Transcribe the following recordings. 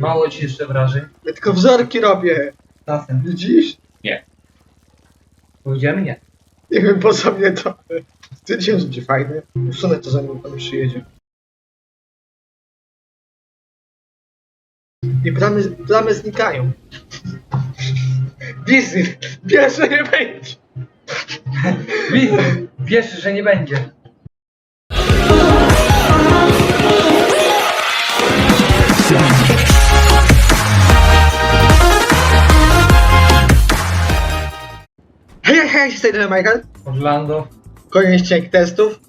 Mało ci jeszcze wrażeń. Ja tylko wzorki robię. Czasem. Widzisz? Pójdziemy? Nie. Nie wiem po co mnie to. Że będzie fajne. Usunę to zanim pan przyjedzie. I plamy, plamy znikają. Wizy! Pierwsze nie będzie! Wiesz, że nie będzie. Hej, hej, z tej Michael. Orlando, Koniec ciek testów.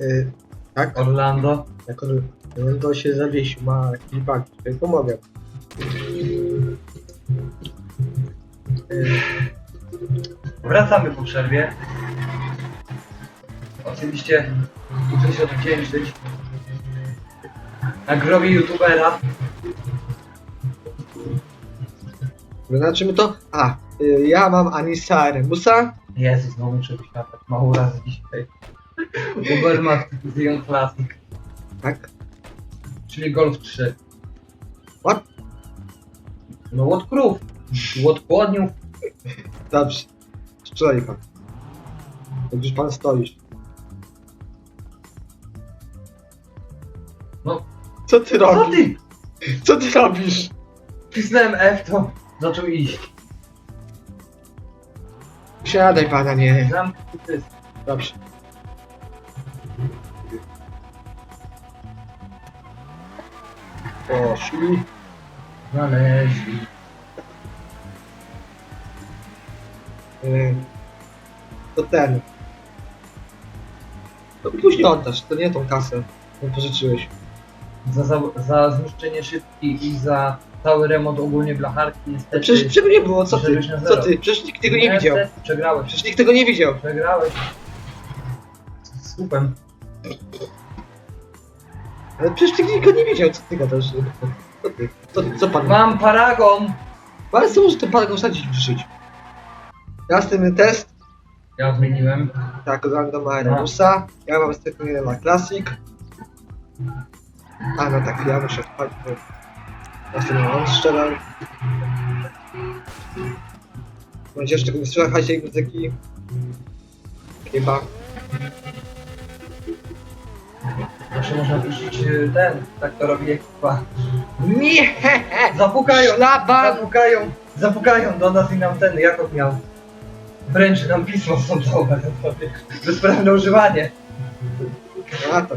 Yy, tak? Orlando. Jak on, on to się zawiesił, ma jakiś bug, tutaj pomogę. Yy, Wracamy po przerwie. Oczywiście muszę się odwdzięczyć nagrodzie youtubera. Wyznaczymy to? A, ja mam Anisa Remusa. Jezus, znowu muszę wyświadczać mało razy dzisiaj. Ubermat z Young Classic, Tak? czyli Golf 3. What? No od krów, od płodniów. Dobrze. Strzelaj pan. Jak już pan stoisz. No, Co ty co robisz? ty? Co ty robisz? Wcisnąłem F, to zaczął iść. Siadaj pana, nie. Zamknij. Dobrze. Poszli. Znaleźli. Y, To ten. To później oddasz, to nie tą kasę, którą pożyczyłeś. Za, za, za zniszczenie szybki i za cały remont ogólnie blacharki niestety. Przecież czego nie było, co ty? Co ty? Przecież nikt tego nie widział. Niestety, Przegrałeś. Przecież nikt tego nie widział. Przegrałeś. Z słupem. Ale przecież nikt tego nie widział, co ty gadasz. Co ty? Co, co pan? Mam paragon! Ale co może ten pan go wsadzić w życiu? Następny test. Ja zmieniłem. Tak, random Aerobusa. Ja mam stepnie na Classic. A no tak, ja muszę wpaść, bo następny on strzelał. Będzie jeszcze nie słychać tej muzyki. Chyba. Zawsze można puścić y, ten, tak to robi ekipa. Nie! Zapukają! Szlaban! Zapukają! Zapukają do nas i nam ten Jakob miał. Wręczy nam pismo sądowe. Bezprawne używanie. A to.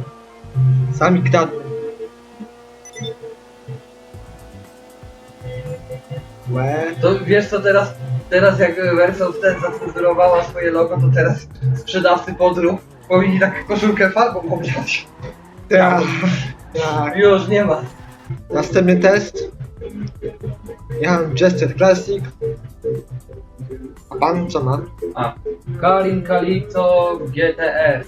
Sami kradną. Łe. To wiesz co teraz, teraz jak Verso ten zacenzurowała swoje logo, to teraz sprzedawcy podrób powinni tak koszulkę farbą obliać. Tak. Tak. Już nie ma. Następny test. Ja mam Jester Classic. A pan co ma? A. Kalin Kalito GTR.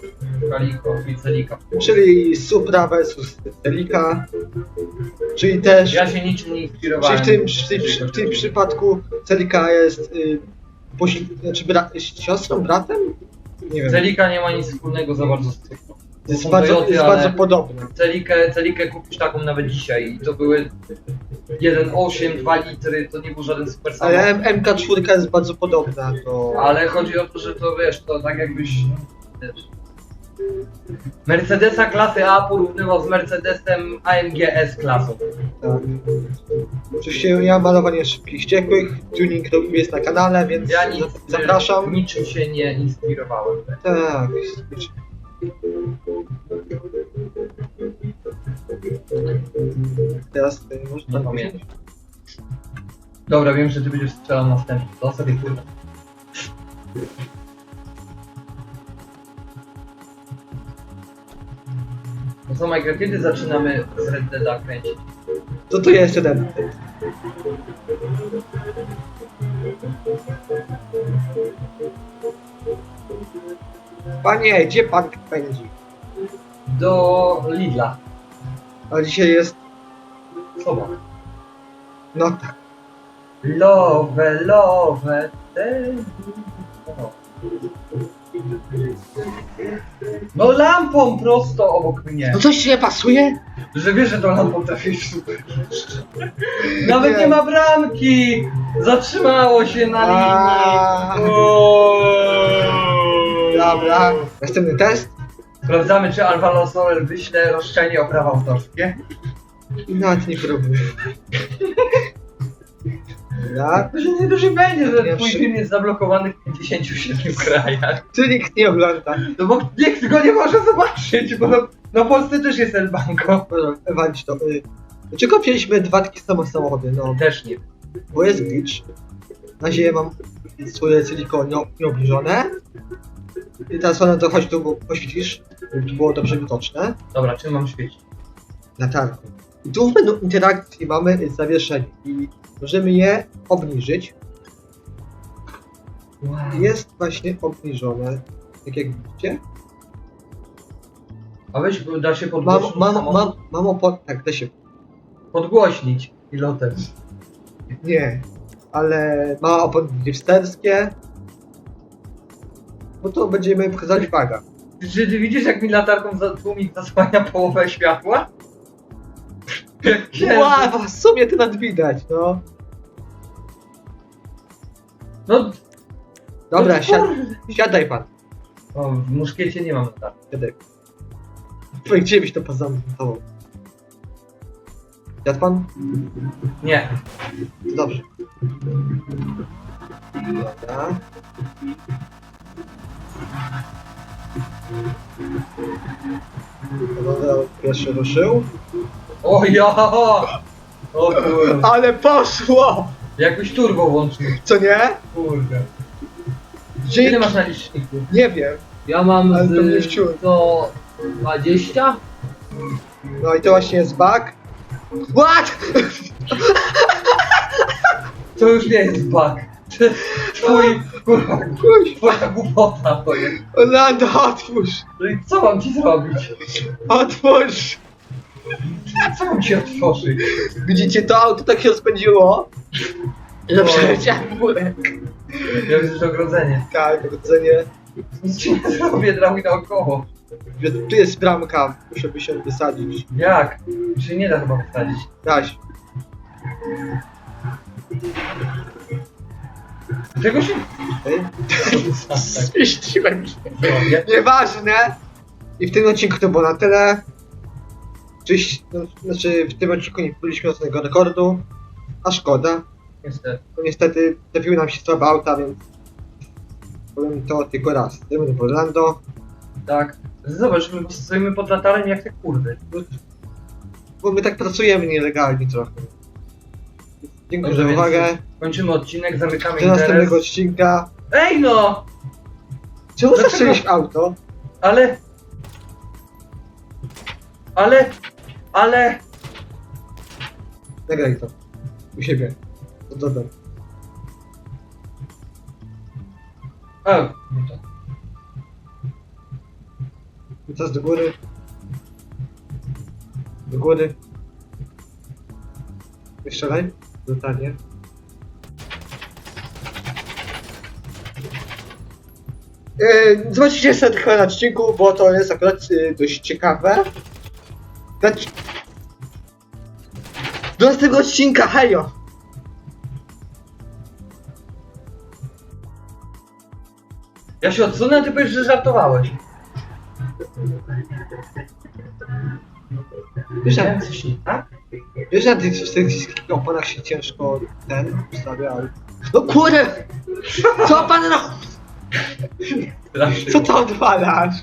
Kaliko i Celika. Czyli Supra versus Celica. Czyli też. Ja się niczym nie Czyli inspirowałem. w tym, w tym, w tym przypadku Celica jest. Y, posi- znaczy bra- siostrą, bratem? Nie wiem. Celika nie ma nic wspólnego za bardzo z tym. Jest bardzo, Toyoty, jest bardzo. Celikę, celikę kupisz taką nawet dzisiaj i to były 1,8, 2 litry, to nie był żaden super samochód. Ale M- MK4 jest bardzo podobna do. Ale chodzi o to, że to wiesz, to tak jakbyś. Wiesz, Mercedesa klasy A porównywał z Mercedesem AMG S klasą. Tak. Oczywiście ja mam malowanie szybkich ściekłych, tuning jest na kanale, więc Ja nic, zapraszam. niczym się nie inspirowałem. Tak. Teraz Nie można pamiętam. Dobra, wiem, że ty będziesz strzelał następny. To sobie kurwa. Co, Michael, kiedy zaczynamy z Red Deada kręcić? To tu jest jeden. Panie, gdzie pan pędzi? Do Lidla. A dzisiaj jest. Soba. No tak. Love, love, ten. O. No lampą prosto obok mnie. No coś ci nie pasuje? Że wiesz, że tą lampą trafisz super. Nawet Nie. ma bramki! Zatrzymało się na A. linii. Dobra. Następny test? Sprawdzamy, czy Alvaro Soler wyśle roszczenie o prawa autorskie. I nawet nie próbuj. Dobra. To się nie duży będzie, że Nie, twój przy- film jest zablokowany w 57 krajach. Tu nikt nie ogląda. No bo nikt go nie może zobaczyć, bo no, no w Polsce też jest El Banco. Walić to. Y, Dlaczego wzięliśmy dwa takie same samochody? No, Też nie. bo jest glitch. Na razie mam swoje silikon nie- nieobniżone. I teraz one to chodź tu, bo poświecisz, żeby to było dobrze widoczne. Dobra, czym mam świecić? Latarką. I tu będą interakcje, mamy zawieszenie i możemy je obniżyć. Jest właśnie obniżone, tak jak widzicie. A weź, bo da się Mam, podgłośnić mam, samochód? mam, mam opon... Tak, da się. Podgłośnić pilotem. Nie, ale ma opony wsterskie. Bo to będziemy pokazali waga. Czy ty widzisz, jak mi latarką za tłumik zasłania połowę światła? Wow, w sumie to nad widać, no. No, Dobra, siad, siadaj pan. O, w muszkiecie nie mam latarki. Siadaj. Twoje gdzie byś to pozamknął? Siadł pan? Nie. To dobrze. Dobra. Dobra, pierwszy ruszył. O ja! O kurde. Ale poszło! Jakbyś turbo włączył. Co nie? Kurde. Ile Dzięki. masz na liczniku? Nie wiem. Ja mam Ale to mnie z wciął. 120. No i to właśnie jest bug. What? To już nie jest bug. Twój, kurwa, Kuś, twoja głupota to jest. Orlando, otwórz! No i co mam ci zrobić? Otwórz! Co mam ci otworzyć? Widzicie, to auto tak się rozpędziło, że O. przeleciałem murek. Jak jest ogrodzenie. Tak, rodzenie. Nic ci nie zrobię, drałuj naokoło. Tu jest bramka, muszę by się wysadzić. Jak? Się nie da chyba wstawić. Daś. Czego się... Zmieściłem się. Nieważne. I w tym odcinku to było na tyle. Czyś, no, znaczy w tym odcinku nie wbiliśmy żadnego rekordu. A szkoda. Niestety. Bo niestety trafiły nam się słabe auta, więc powiem to tylko raz. Dajmy do Orlando. Tak. Zobacz, my stoimy pod latarem jak te kurwy. Bo my tak pracujemy nielegalnie trochę. Dziękuję Dobrze, za więc uwagę. Kończymy odcinek, zamykamy Do następnego interes. odcinka. Ej no! Czemu Dlaczego? auto? Ale... Ale... Ale... Nagraj to. U siebie. To dodam. O, no to. I teraz do góry. Do góry. Jeszcze lej. Brutalnie. Yy, Zobaczycie sobie tylko na odcinku, bo to jest akurat yy, dość ciekawe. Znaczy... Do następnego odcinka, hejo! Ja się odsunę, a ty powiesz, że żartowałeś. Wiesz, Nie, jak, coś nie tak? wiesz, na tych wszystkich oponach się ciężko ten ustawia, ale... No kurde! Co pan robi? Strasznie. Co to odwalasz?